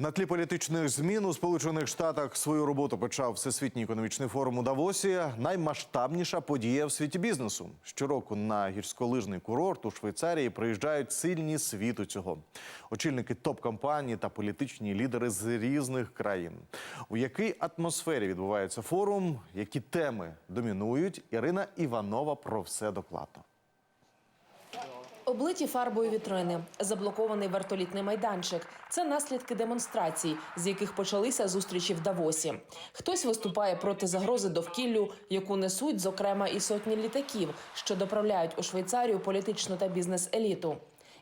На тлі політичних змін у Сполучених Штатах свою роботу почав Всесвітній економічний форум у Давосі. Наймасштабніша подія в світі бізнесу. Щороку на гірськолижний курорт у Швейцарії приїжджають сильні світу цього. Очільники топ-компаній та політичні лідери з різних країн. У якій атмосфері відбувається форум, які теми домінують? Ірина Іванова про все докладно. Облиті фарбою вітрини, заблокований вертолітний майданчик. Це наслідки демонстрацій, з яких почалися зустрічі в Давосі. Хтось виступає проти загрози довкіллю, яку несуть, зокрема, і сотні літаків, що доправляють у Швейцарію політичну та бізнес-еліту.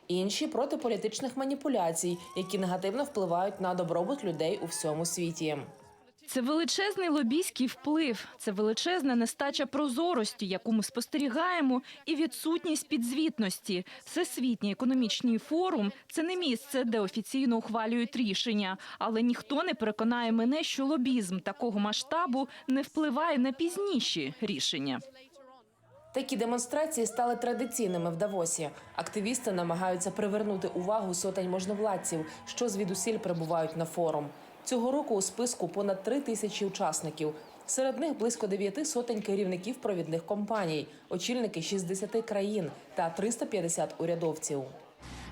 Інші проти політичних маніпуляцій, які негативно впливають на добробут людей у всьому світі. Це величезний лобійський вплив, це величезна нестача прозорості, яку ми спостерігаємо, і відсутність підзвітності. Всесвітній економічний форум це не місце, де офіційно ухвалюють рішення. Але ніхто не переконає мене, що лобізм такого масштабу не впливає на пізніші рішення. Такі демонстрації стали традиційними в Давосі. Активісти намагаються привернути увагу сотень можновладців, що звідусіль прибувають на форум. Цього року у списку понад три тисячі учасників. Серед них близько дев'яти сотень керівників провідних компаній, очільники 60 країн та 350 урядовців.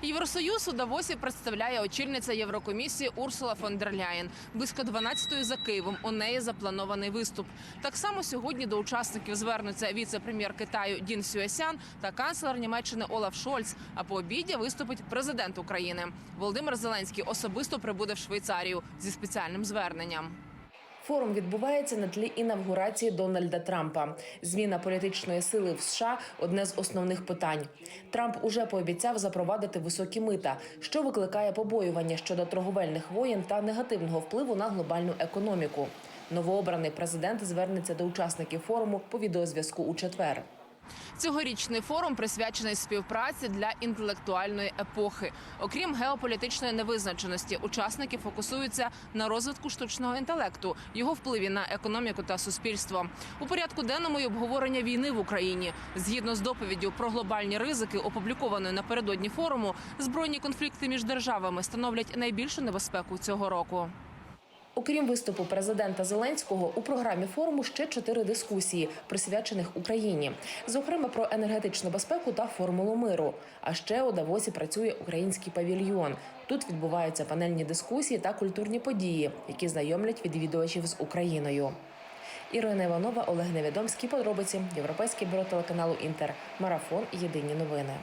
Євросоюз у Давосі представляє очільниця Єврокомісії Урсула фон дер Ляєн. Близько 12-ї за Києвом. У неї запланований виступ. Так само сьогодні до учасників звернуться віце-прем'єр Китаю Дін Сюесян та канцлер Німеччини Олаф Шольц. А по обіді виступить президент України. Володимир Зеленський особисто прибуде в Швейцарію зі спеціальним зверненням. Форум відбувається на тлі інавгурації Дональда Трампа. Зміна політичної сили в США одне з основних питань. Трамп уже пообіцяв запровадити високі мита, що викликає побоювання щодо торговельних воєн та негативного впливу на глобальну економіку. Новообраний президент звернеться до учасників форуму по відеозв'язку у четвер. Цьогорічний форум присвячений співпраці для інтелектуальної епохи. Окрім геополітичної невизначеності, учасники фокусуються на розвитку штучного інтелекту, його впливі на економіку та суспільство. У порядку денному й обговорення війни в Україні. Згідно з доповіддю про глобальні ризики, опублікованою напередодні форуму, збройні конфлікти між державами становлять найбільшу небезпеку цього року. Окрім виступу президента Зеленського, у програмі форуму ще чотири дискусії, присвячених Україні, зокрема про енергетичну безпеку та формулу миру. А ще у Давосі працює український павільйон. Тут відбуваються панельні дискусії та культурні події, які знайомлять відвідувачів з Україною. Ірина Іванова, Олег Невідомський. Подробиці Європейське бюро телеканалу Інтер. Марафон. Єдині новини.